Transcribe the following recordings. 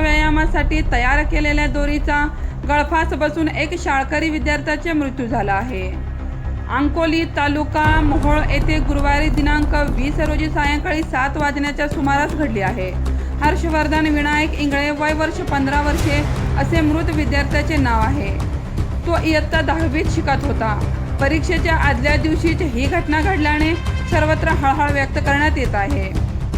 व्यायामासाठी तयार केलेल्या दोरीचा गळफास बसून एक शाळकरी विद्यार्थ्याचा मृत्यू झाला आहे. अंकोली तालुका मोहोळ येथे गुरुवारी दिनांक वीस रोजी सायंकाळी सात वाजण्याच्या सुमारास घडली आहे. हर्षवर्धन विनायक इंगळे वय वर्ष पंधरा वर्षे असे मृत विद्यार्थ्याचे नाव आहे. तो इयत्ता दहावीत शिकत होता. परीक्षेच्या आदल्या दिवशीच ही घटना घडल्याने सर्वत्र हळहळ व्यक्त करण्यात येत आहे.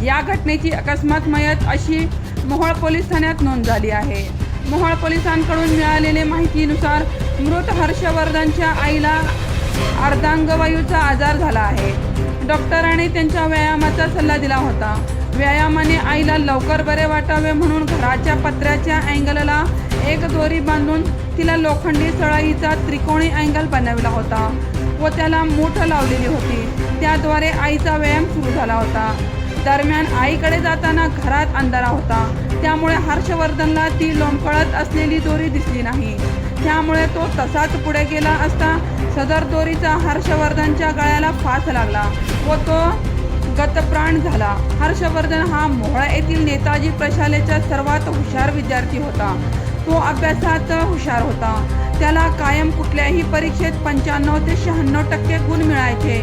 या घटनेची अकस्मात मयत अशी मोहोळ पोलीस ठाण्यात नोंद झाली आहे. मोहोळ पोलिसांकडून मिळालेल्या माहितीनुसार मृत हर्षवर्धनच्या आईला अर्धांगवायूचा आजार झाला आहे. डॉक्टरांनी त्यांच्या व्यायामाचा सल्ला दिला होता. व्यायामाने आईला लवकर बरे वाटावे म्हणून घराच्या पत्र्याच्या अँगलला एक दोरी बांधून तिला लोखंडी सळाईचा त्रिकोणी अँगल बनवला होता व त्याला मूठ लावलेली होती. त्याद्वारे आईचा व्यायाम सुरू झाला होता. दरम्यान आईकडे जाताना घरात अंधारा होता. त्यामुळे हर्षवर्धनला ती लोंबकळत असलेली दोरी दिसली नाही. त्यामुळे तो तसाच पुढे गेला असता सदर दोरीचा हर्षवर्धनच्या गळ्याला फास लागला व तो गतप्राण झाला. हर्षवर्धन हा मोहळा येथील नेताजी प्रशालेचा सर्वात हुशार विद्यार्थी होता. तो अभ्यासात हुशार होता. त्याला कायम कुठल्याही परीक्षेत पंच्याण्णव ते शहाण्णव टक्के गुण मिळायचे.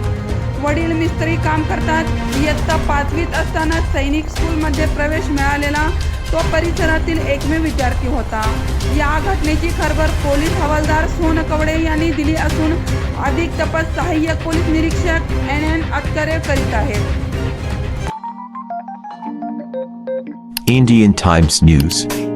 वडील मिस्त्री काम करतात. इयत्ता पाचवीत असताना सैनिक स्कूलमध्ये प्रवेश मिळालेला तो परिसरातील एकमेव विद्यार्थी होता. या घटनेची खरबर पोलीस हवालदार सोन कवडे यांनी दिली असून अधिक तपास सहाय्यक पोलीस निरीक्षक एन एन अत्करे करीत आहेत. Indian Times News.